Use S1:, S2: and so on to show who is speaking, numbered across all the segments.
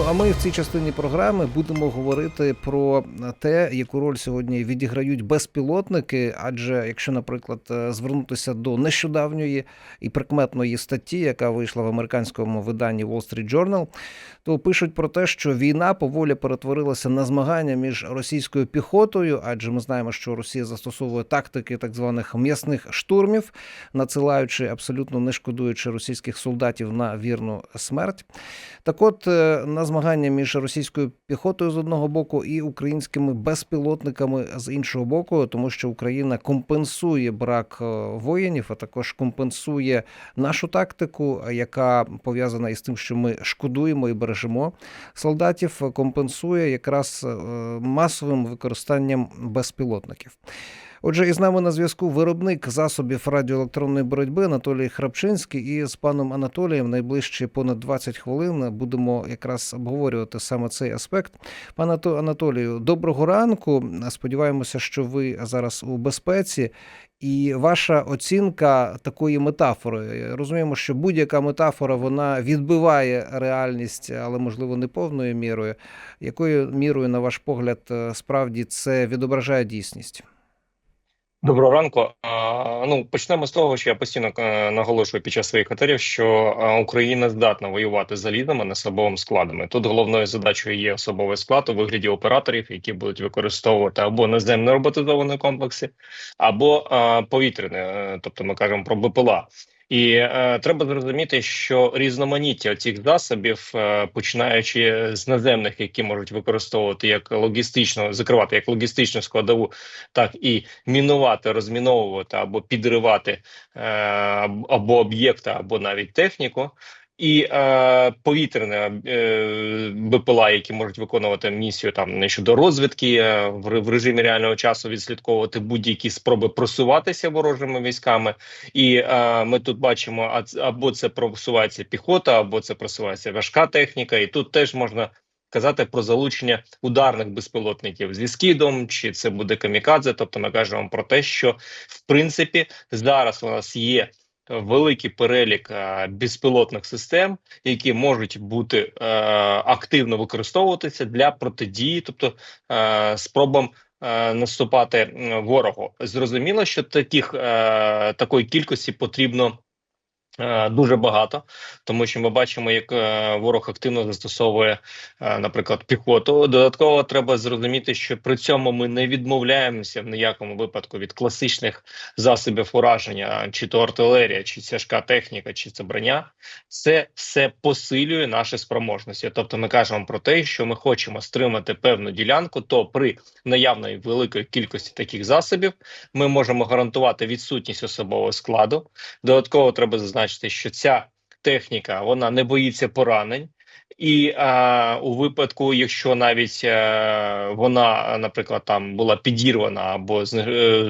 S1: Ну а ми в цій частині програми будемо говорити про те, яку роль сьогодні відіграють безпілотники. Адже якщо, наприклад, е, звернутися до нещодавньої і прикметної статті, яка вийшла в американському виданні Wall Street Journal, то пишуть про те, що війна поволі перетворилася на змагання між російською піхотою, адже ми знаємо, що Росія застосовує тактики так званих м'ясних штурмів, надсилаючи абсолютно не шкодуючи російських солдатів на вірну смерть. Так, от е, на змагання між російською піхотою з одного боку і українськими безпілотниками з іншого боку, тому що Україна компенсує брак е, воїнів, а також компенсує нашу тактику, яка пов'язана із тим, що ми шкодуємо і бережемо солдатів, компенсує якраз е, масовим використанням безпілотників. Отже, із нами на зв'язку виробник засобів радіоелектронної боротьби Анатолій Храпчинський. І з паном Анатолієм найближчі понад 20 хвилин будемо якраз обговорювати саме цей аспект. Пане Ато- Анатолію, доброго ранку. Сподіваємося, що ви зараз у безпеці. І ваша оцінка такої метафори. Розуміємо, що будь-яка метафора вона відбиває реальність, але можливо не повною мірою. Якою мірою, на ваш погляд, е, справді це відображає дійсність?
S2: Доброго ранку. Ну почнемо з того, що я постійно е, наголошую під час своїх етерів, що е, Україна здатна воювати за а не складами. Тут головною задачою є особовий склад у вигляді операторів, які будуть використовувати або наземно роботизовані комплекси, або повітряне, е, тобто ми кажемо про БПЛА. І е, треба зрозуміти, що різноманіття цих засобів, е, починаючи з наземних, які можуть використовувати як логістично, закривати як логістичну складову, так і мінувати, розміновувати або підривати е, або об'єкта, або навіть техніку. І е, повітряне е, БПЛА, які можуть виконувати місію там щодо розвідки е, в, в режимі реального часу, відслідковувати будь-які спроби просуватися ворожими військами. І е, ми тут бачимо, або це просувається піхота, або це просувається важка техніка, і тут теж можна казати про залучення ударних безпілотників зі скидом, чи це буде камікадзе. Тобто, ми кажемо про те, що в принципі зараз у нас є. Великий перелік е, безпілотних систем, які можуть бути е, активно використовуватися для протидії, тобто е, спробам наступати ворогу. Зрозуміло, що таких такої кількості потрібно. Е, Дуже багато, тому що ми бачимо, як е, ворог активно застосовує, е, наприклад, піхоту. Додатково треба зрозуміти, що при цьому ми не відмовляємося в ніякому випадку від класичних засобів ураження, чи то артилерія, чи тяжка техніка, чи це броня. Це все посилює наші спроможності. Тобто, ми кажемо про те, що ми хочемо стримати певну ділянку, то при наявної великої кількості таких засобів ми можемо гарантувати відсутність особового складу. Додатково треба зазначити, що ця техніка вона не боїться поранень. І а, у випадку, якщо навіть е, вона, наприклад, там була підірвана або е,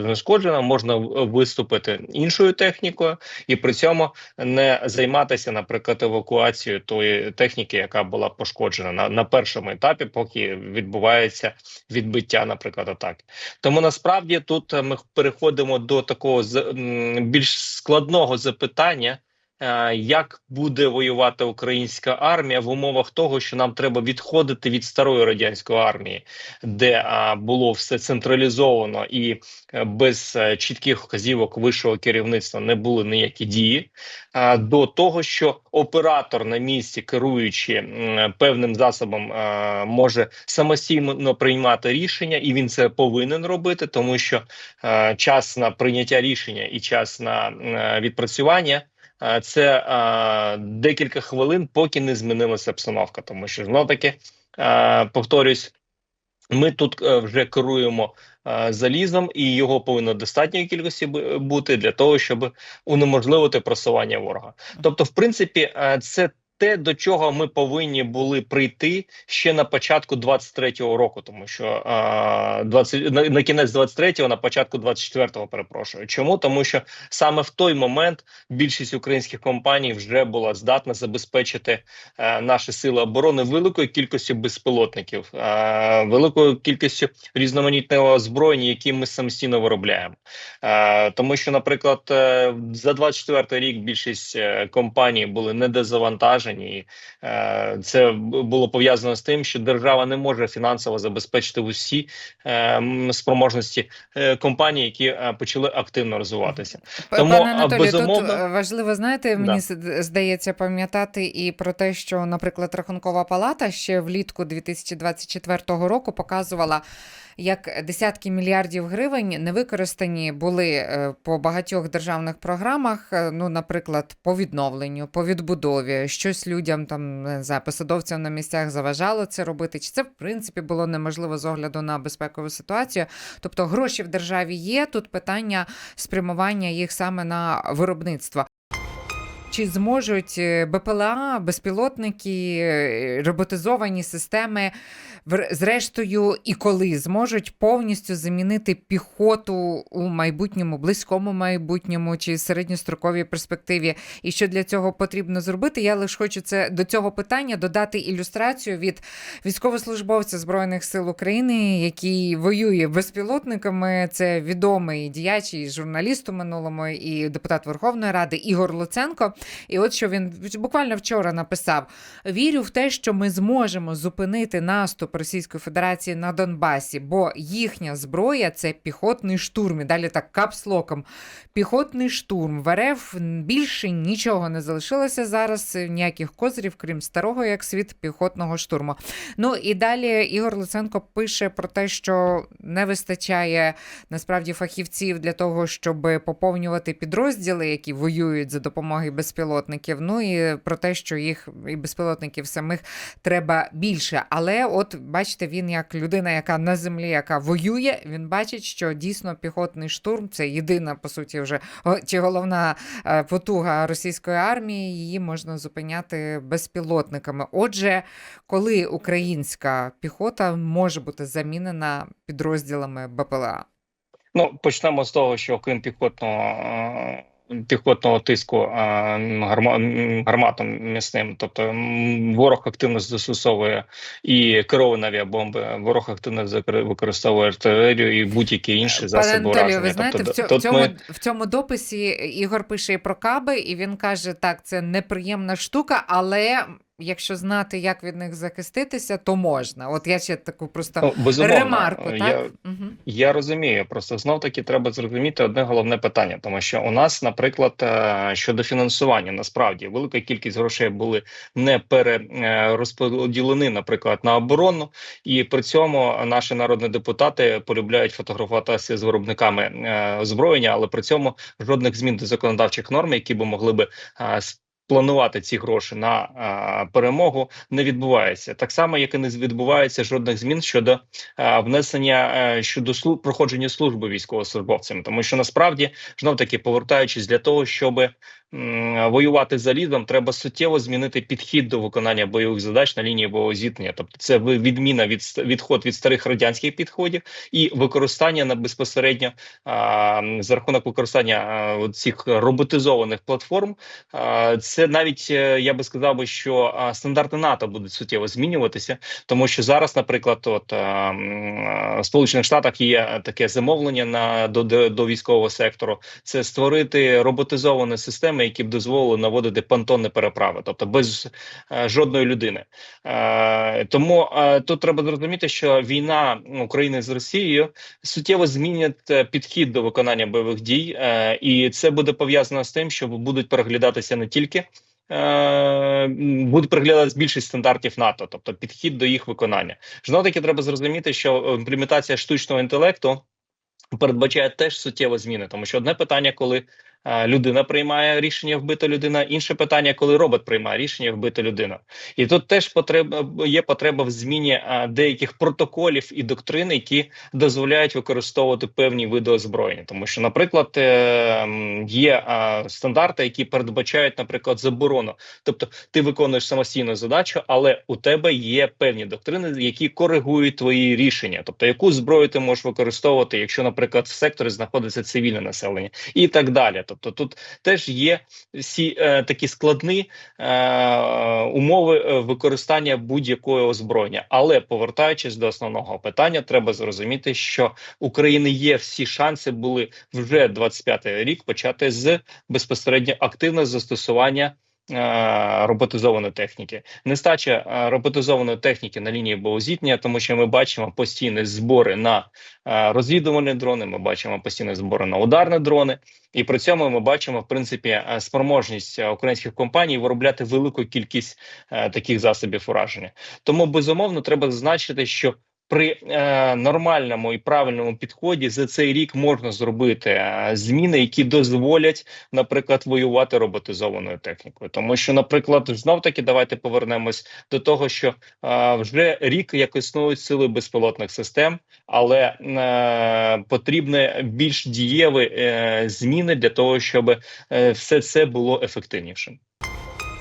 S2: знешкоджена, можна виступити іншою технікою і при цьому не займатися, наприклад, евакуацією тої техніки, яка була пошкоджена на, на першому етапі, поки відбувається відбиття, наприклад, атаки. Тому насправді тут е, ми переходимо до такого більш складного запитання. Е, Як буде воювати українська армія в умовах того, що нам треба відходити від старої радянської армії, де було все централізовано і е, без е, чітких вказівок вищого керівництва не були ніякі дії, до того, що оператор на місці, керуючи певним засобом, може самостійно приймати рішення, і він це повинен робити, тому що е, час на прийняття рішення і час на е, відпрацювання. Це е, декілька хвилин, поки не змінилася обстановка, тому що знов таки е, повторюсь, ми тут е, вже керуємо е, залізом, і його повинно достатньої кількості бути для того, щоб унеможливити просування ворога. Тобто, в принципі, е, це те, до чого ми повинні були прийти ще на початку 23-го року, тому що е, 20, на, на кінець 23-го, на початку 24-го, перепрошую. Чому? Тому що саме в той момент більшість українських компаній вже була здатна забезпечити е, наші сили оборони великою кількістю безпілотників, е, великою кількістю різноманітного озброєння, які ми самостійно виробляємо. Е, тому що, наприклад, за 24 рік більшість компаній були недозавантажені навантажені, і е, це було пов'язано з тим, що держава не може фінансово забезпечити усі е, спроможності е, компаній, які почали активно розвиватися. Тому,
S3: Пане Анатолію,
S2: безумовно-
S3: тут важливо, знаєте, мені
S2: Да.
S3: здається пам'ятати і про те, що, наприклад, Рахункова палата ще влітку 2024 року показувала, як десятки мільярдів гривень не використані були е, по багатьох державних програмах, е, ну, наприклад, по відновленню, по відбудові, щось людям там не знаю, посадовцям на місцях заважало це робити. Чи це в принципі було неможливо з огляду на безпекову ситуацію? Тобто гроші в державі є. Тут питання спрямування їх саме на виробництво. Чи зможуть е, БПЛА, безпілотники, е, роботизовані системи, зрештою, і коли зможуть повністю замінити піхоту у майбутньому, близькому майбутньому чи середньостроковій перспективі? І що для цього потрібно зробити? Я лише хочу це до цього питання додати ілюстрацію від військовослужбовця Збройних сил України, який воює безпілотниками. Це відомий діяч і журналіст у минулому, і депутат Верховної Ради Ігор Луценко. І от що він буквально вчора написав: вірю в те, що ми зможемо зупинити наступ Російської Федерації на Донбасі, бо їхня зброя це піхотний штурм. І далі так капслоком. Піхотний штурм. В РФ більше нічого не залишилося зараз, ніяких козирів, крім старого, як світ піхотного штурму. Ну і далі Ігор Луценко пише про те, що не вистачає насправді фахівців для того, щоб поповнювати підрозділи, які воюють за допомогою безпілотників. Ну і про те, що їх і безпілотників самих треба більше. Але, от бачите, він як людина, яка на землі, яка воює, він бачить, що дійсно піхотний штурм це єдина, по суті, вже чи головна е, потуга російської армії. Її можна зупиняти безпілотниками. Отже, коли українська піхота може бути замінена підрозділами БПЛА?
S2: Ну, почнемо з того, що окрім піхотного е, піхотного тиску гарма- гарматом місним, тобто ворог активно застосовує і керовані авіабомби, ворог активно використовує артилерію і будь-які інші
S3: Пане
S2: засоби
S3: Анатолію,
S2: ураження.
S3: ви знаєте,
S2: тобто,
S3: в, цьо- в, цьому,
S2: ми
S3: в цьому дописі Ігор пише і про каби, і він каже: так, це неприємна штука, але якщо знати, як від них захиститися, то можна. От я ще таку просто
S2: ну,
S3: ремарку,
S2: я,
S3: так? Угу.
S2: Я розумію, просто знов таки треба зрозуміти одне головне питання, тому що у нас, наприклад, е, щодо фінансування, насправді велика кількість грошей були не перерозподілені, наприклад, на оборону, і при цьому наші народні депутати полюбляють фотографуватися з виробниками е, озброєння, але при цьому жодних змін до законодавчих норм, які би могли би е, Планувати ці гроші на а, перемогу не відбувається так само, як і не відбувається жодних змін щодо а, внесення е, щодо слу проходження служби військовослужбовцями, тому що насправді знов таки повертаючись для того, щоб воювати залізом, треба суттєво змінити підхід до виконання бойових задач на лінії бойового зіткнення. Тобто, це відміна від відход від старих радянських підходів і використання на безпосередньо а, за рахунок використання а, цих роботизованих платформ. а, Це навіть е, я би сказав би, що стандарти НАТО будуть суттєво змінюватися, тому що зараз, наприклад, от в Сполучених Штатах є таке замовлення на до, до, військового сектору. Це створити роботизовані системи, які б дозволили наводити понтонні переправи, тобто без е, жодної людини. Е, тому тут треба зрозуміти, що війна України з Росією суттєво змінять е, підхід до виконання бойових дій, і це буде пов'язано з тим, що будуть переглядатися не тільки. Е, Буде приглядатися більшість стандартів НАТО, тобто підхід до їх виконання. Жно таки треба зрозуміти, що імплементація штучного інтелекту передбачає теж суттєві зміни, тому що одне питання, коли е, людина приймає рішення вбити людина, інше питання, коли робот приймає рішення вбити людину. І тут теж потреба є потреба в зміні е, деяких протоколів і доктрин, які дозволяють використовувати певні види озброєння, тому що, наприклад, е, є е, стандарти, які передбачають, наприклад, заборону. Тобто, ти виконуєш самостійну задачу, але у тебе є певні доктрини, які коригують твої рішення, тобто яку зброю ти можеш використовувати, якщо, наприклад, в секторі знаходиться цивільне населення, і так далі. Тобто, тут теж є всі е, такі складні е, умови е, використання будь-якого озброєння. Але повертаючись до основного питання, треба зрозуміти, що України є всі шанси були вже 25-й рік почати з безпосередньо активного застосування роботизованої техніки, нестача е, роботизованої техніки на лінії боєзіткнення, тому що ми бачимо постійні збори на е, розвідувальні дрони. Ми бачимо постійні збори на ударні дрони, і при цьому ми бачимо в принципі е, спроможність е, українських компаній виробляти велику кількість е, таких засобів ураження. Тому безумовно треба зазначити, що при е, нормальному і правильному підході за цей рік можна зробити е, зміни, які дозволять, наприклад, воювати роботизованою технікою. Тому що, наприклад, знов таки давайте повернемось до того, що е, вже рік як існують сили безпілотних систем, але е, потрібні більш дієві е, зміни для того, щоб е, все це було ефективнішим.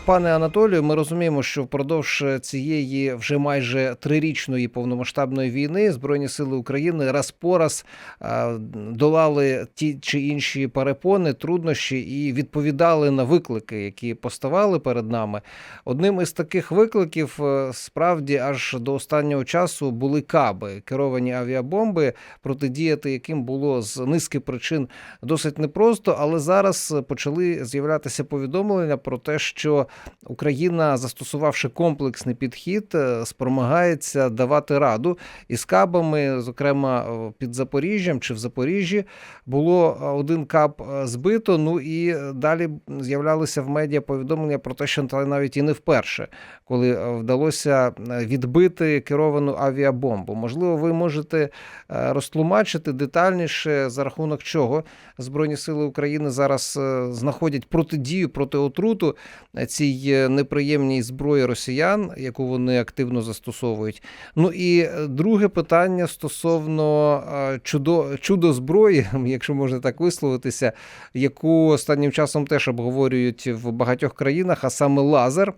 S1: Пане Анатолію, ми розуміємо, що впродовж цієї вже майже трирічної повномасштабної війни Збройні сили України раз по раз е, долали ті чи інші перепони, труднощі і відповідали на виклики, які поставали перед нами. Одним із таких викликів е, справді аж до останнього часу були каби, керовані авіабомби, протидіяти яким було з низки причин досить непросто, але зараз почали з'являтися повідомлення про те, що Україна, застосувавши комплексний підхід, е, спромагається давати раду із кабами, зокрема е, під Запоріжжям чи в Запоріжжі, було е, один каб збито. Ну і далі з'являлися в медіа повідомлення про те, що навіть і не вперше, коли вдалося відбити керовану авіабомбу. Можливо, ви можете розтлумачити детальніше за рахунок чого Збройні Сили України зараз знаходять протидію проти отруту е, цій е, неприємній зброї росіян, яку вони активно застосовують. Ну і е, друге питання стосовно е, чудо, чудо зброї, якщо можна так висловитися, яку останнім часом теж обговорюють в багатьох країнах, а саме лазер.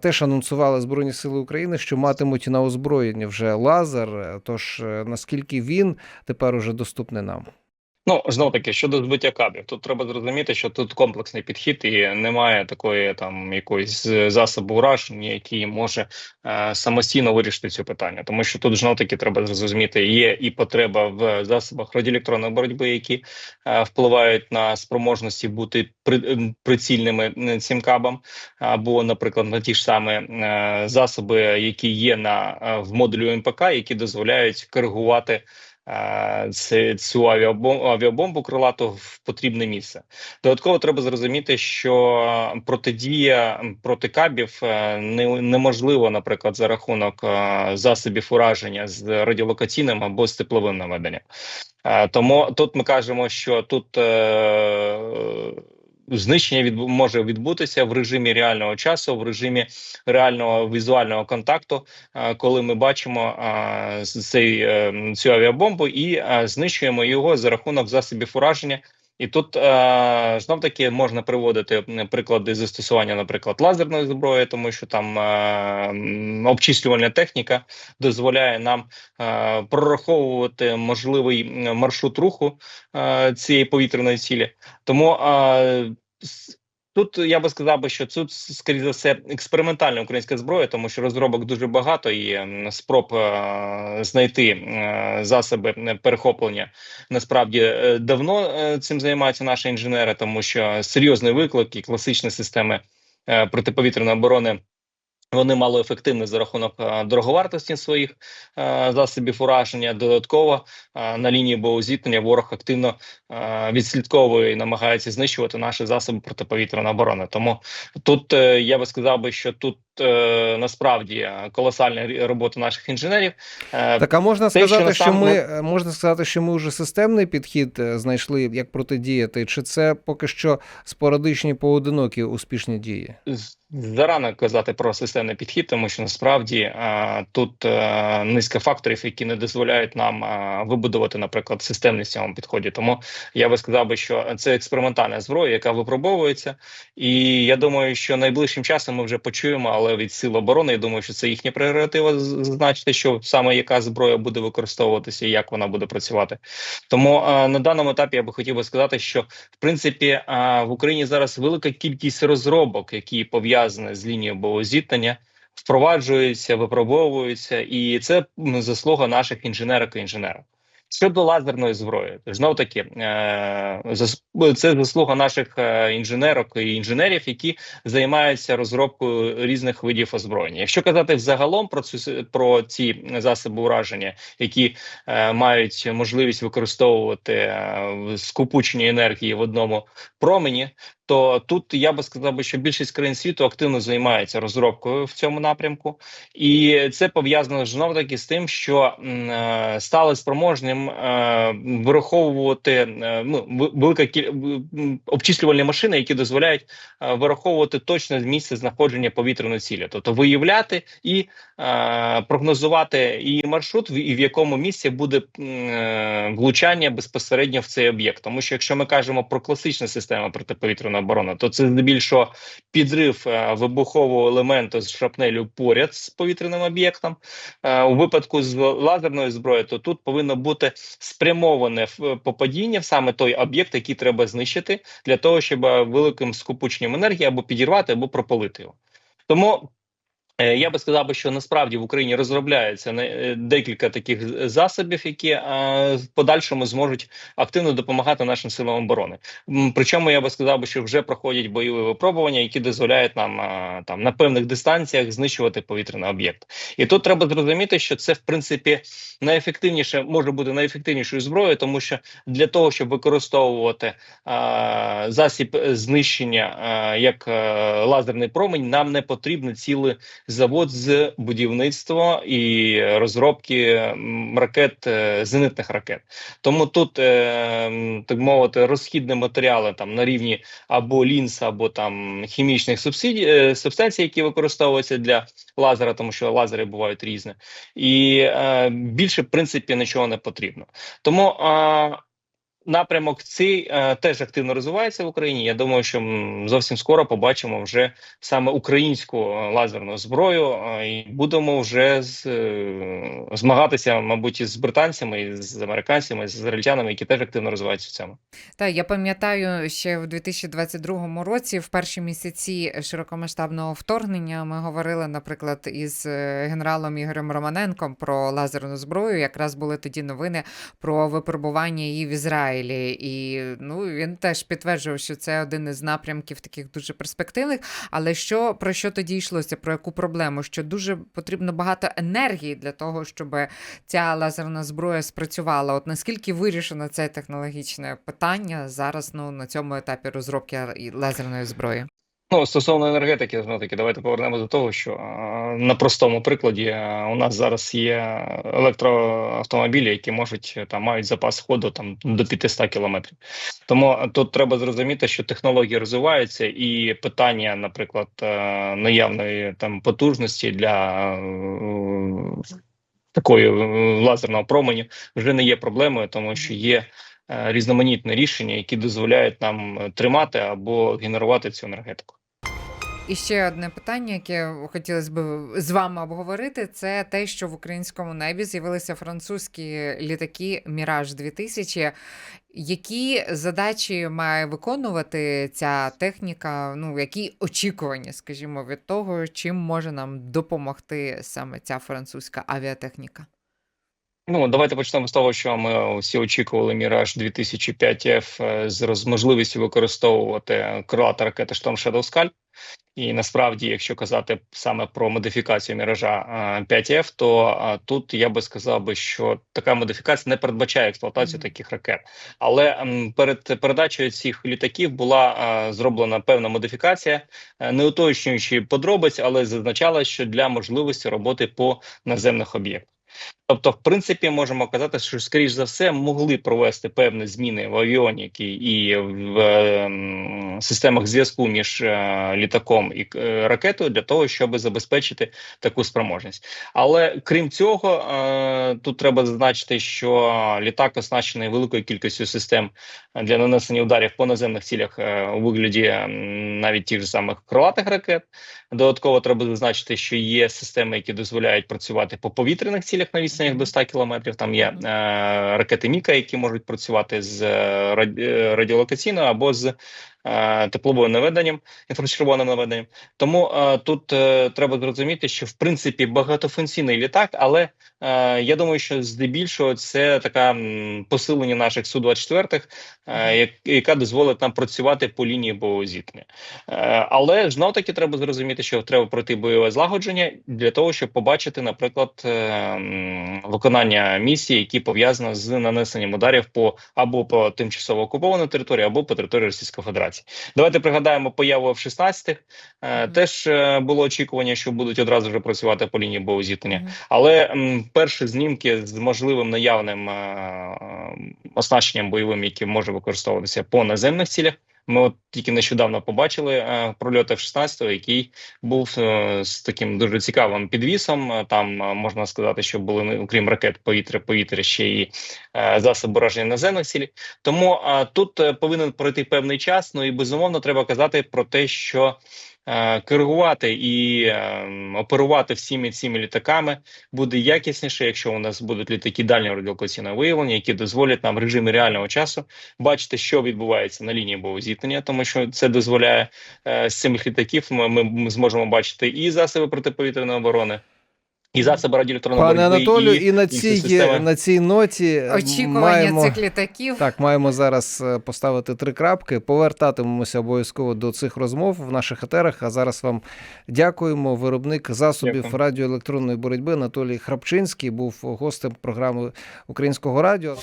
S1: Теж анонсували Збройні Сили України, що матимуть на озброєнні вже лазер. Тож наскільки він тепер уже доступний нам?
S2: Ну знов таки щодо збиття кабів, тут треба зрозуміти, що тут комплексний підхід і немає такої там якоїсь е, засобу ураження, який може е, самостійно вирішити цю питання, тому що тут знов таки треба зрозуміти, є і потреба в засобах радіоелектронної боротьби, які е, впливають на спроможності бути при, прицільними е, цим кабам, або, наприклад, на ті ж самі е, засоби, які є на е, в модулю МПК, які дозволяють коригувати цю авіабомбу, авіабомбу крилату в потрібне місце. Додатково треба зрозуміти, що протидія проти кабів е, не, неможливо, наприклад, за рахунок е, засобів ураження з радіолокаційним або з тепловим наведенням. Е, Тому тут ми кажемо, що тут знищення від, може відбутися в режимі реального часу, в режимі реального візуального контакту, е, коли ми бачимо е, цей, е, цю авіабомбу і знищуємо його за рахунок засобів ураження. І тут е, знов таки можна приводити приклади застосування, наприклад, лазерної зброї, тому що там е, обчислювальна техніка дозволяє нам е, прораховувати можливий маршрут руху е, цієї повітряної цілі. Тому е, тут я би сказав би, що тут скоріше за все експериментальна українська зброя, тому що розробок дуже багато і спроб е, знайти е, засоби перехоплення насправді е, давно цим займаються наші інженери, тому що серйозний виклик і класичні системи протиповітряної оборони. Вони малоефективні за рахунок е, дороговартості своїх е, засобів ураження. Додатково е, на лінії боєзіткнення ворог активно відслідковує і намагається знищувати наші засоби протиповітряної оборони. Тому тут я би сказав би, що тут е, насправді е, колосальна робота наших інженерів. Е,
S1: Так, а можна
S2: Те,
S1: сказати, що
S2: насам-
S1: ми е, можна сказати, що ми вже системний підхід е, знайшли, як протидіяти, чи це поки що спорадичні поодинокі успішні дії?
S2: Зарано казати про системний підхід, тому що насправді а, тут а, низка факторів, які не дозволяють нам а, вибудувати, наприклад, системність в цьому підході. Тому я би сказав би, що це експериментальна зброя, яка випробовується, і я думаю, що найближчим часом ми вже почуємо, але від сил оборони я думаю, що це їхня прерогатива зазначити, що саме яка зброя буде використовуватися і як вона буде працювати. Тому а, на даному етапі я би хотів би сказати, що в принципі а, в Україні зараз велика кількість розробок, які пов'язані з лінією боєзіткнення, впроваджуються, випробовуються, і це заслуга наших інженерок і інженерів. Щодо лазерної зброї, знов таки е, це заслуга наших е, інженерок і інженерів, які займаються розробкою різних видів озброєння. Якщо казати взагалом про цю про ці засоби ураження, які е, мають можливість використовувати скупучення енергії в одному промені, то тут я би сказав що більшість країн світу активно займається розробкою в цьому напрямку, і це пов'язано знов таки з тим, що стали спроможним е, вираховувати е, ну, велика обчислювальні машини, які дозволяють е, вираховувати точне місце знаходження повітряної цілі, тобто виявляти і прогнозувати і маршрут, і в якому місці буде влучання безпосередньо в цей об'єкт. Тому що якщо ми кажемо про класичну систему протиповітряної оборони, то це здебільшого підрив вибухового елементу з шрапнелю поряд з повітряним об'єктом. У випадку з лазерною зброєю, то тут повинно бути спрямоване в- попадіння в саме той об'єкт, який треба знищити, для того, щоб е, великим скупученням енергії або підірвати, або пропалити його. Тому Е, Я би сказав, що насправді в Україні розробляється е, декілька таких засобів, які е, в подальшому зможуть активно допомагати нашим силам оборони. Причому я би сказав, що вже проходять бойові випробування, які дозволяють нам е, там на певних дистанціях знищувати повітряний об'єкт. І тут треба зрозуміти, що це в принципі найефективніше може бути найефективнішою зброєю, тому що для того, щоб використовувати е, засіб знищення е, як е, лазерний промень, нам не потрібно цілий завод з будівництва і розробки ракет е, зенитних ракет. Тому тут е, так мовити розхідні матеріали там на рівні або лінз, або там хімічних субсидій е, субстанцій, які використовуються для лазера, тому що лазери бувають різні, і більше в принципі нічого не потрібно. Тому напрямок цей е, теж активно розвивається в Україні. Я думаю, що зовсім скоро побачимо вже саме українську е, лазерну зброю, е, і будемо вже з, е, змагатися, мабуть, із британцями, з американцями, з ізраїльтянами, які теж активно розвиваються в цьому.
S3: Та я пам'ятаю, ще в 2022 році, в перші місяці широкомасштабного вторгнення, ми говорили, наприклад, із е, генералом Ігорем Романенком про лазерну зброю. Якраз були тоді новини про випробування її в Ізраїлі. І ну він теж підтверджував, що це один із напрямків таких дуже перспективних. Але що про що тоді йшлося? Про яку проблему? Що дуже потрібно багато енергії для того, щоб ця лазерна зброя спрацювала. От наскільки вирішено це технологічне питання зараз ну, на цьому етапі розробки лазерної зброї?
S2: Ну, стосовно енергетики, знову таки, давайте повернемо до того, що е, на простому прикладі е, у нас зараз є електроавтомобілі, які можуть е, там мають запас ходу там до 500 кілометрів. Тому тут треба зрозуміти, що технології розвиваються, і питання, наприклад, наявної там потужності для такої лазерного променю вже не є проблемою, тому що є. Різноманітні рішення, які дозволяють нам тримати або генерувати цю енергетику.
S3: І ще одне питання, яке хотілося б з вами обговорити, це те, що в українському небі з'явилися французькі літаки Міраж 2000 Які задачі має виконувати ця техніка? Ну, які очікування, скажімо, від того, чим може нам допомогти саме ця французька авіатехніка?
S2: Ну, давайте почнемо з того, що ми всі очікували Міраж 2005 f е, з можливістю використовувати крилата ракети Shadow Скальп. І насправді, якщо казати саме про модифікацію Міража 5F, то е, тут я би сказав би, що така модифікація не передбачає експлуатацію
S3: Мгм.
S2: таких ракет. Але перед передачею цих літаків була е, зроблена певна модифікація, е, не уточнюючи подробиць, але зазначала, що для можливості роботи по наземних об'єктах. Тобто, в принципі, можемо казати, що скоріш за все могли провести певні зміни в авіоніки і в ем, системах зв'язку між е, літаком і е, ракетою для того, щоб забезпечити таку спроможність. Але крім цього, е, тут треба зазначити, що літак оснащений великою кількістю систем для нанесення ударів по наземних цілях е, у вигляді м, навіть тих же самих крилатих ракет. Додатково треба зазначити, що є системи, які дозволяють працювати по повітряних цілях на відстанях до 100 кілометрів. Там є е, ракети Міка, які можуть працювати з е, раді- е, радіолокаційною або з тепловим наведенням, інфрачервоним наведенням. Тому е, тут е, треба зрозуміти, що в принципі багатофункційний літак, але е, я думаю, що здебільшого це така посилення наших су 24 е, яка дозволить нам працювати по лінії бойового зіткнення. Е, але знов таки треба зрозуміти, що треба пройти бойове злагодження для того, щоб побачити, наприклад, е, виконання місії, які пов'язані з нанесенням ударів по або по тимчасово окупованій території, або по території Російської Федерації. Давайте пригадаємо появу F-16. Е,
S3: Мгм.
S2: Теж е, було очікування, що будуть одразу вже працювати по лінії бо зіткнення.
S3: Мгм.
S2: Але м, перші знімки з можливим наявним е, оснащенням бойовим, яке може використовуватися по наземних цілях. Ми от тільки нещодавно побачили е, прольот F-16, який був е, з таким дуже цікавим підвісом. Е, Там можна сказати, що були ну, окрім ракет повітря, повітря ще і засоби ураження наземних цілей. Тому тут повинен пройти певний час. Ну і безумовно треба казати про те, що керувати і е, оперувати всіми цими літаками буде якісніше, якщо у нас будуть літаки дальнього радіолокаційного виявлення, які дозволять нам в режимі реального часу бачити, що відбувається на лінії бойового зіткнення, тому що це дозволяє е, з цих літаків. Ми, ми зможемо бачити і засоби протиповітряної оборони, і засоби радіоелектронної
S1: Пане
S2: боротьби,
S1: Анатолію,
S2: і,
S1: і на цій
S2: системи.
S1: на цій ноті
S3: Очікування
S1: маємо
S3: цих літаків.
S1: Так, маємо зараз е, поставити три крапки. Повертатимемося обов'язково до цих розмов в наших етерах. А зараз вам дякуємо. Виробник засобів
S2: Дякую.
S1: радіоелектронної боротьби Анатолій Храпчинський був гостем програми Українського радіо.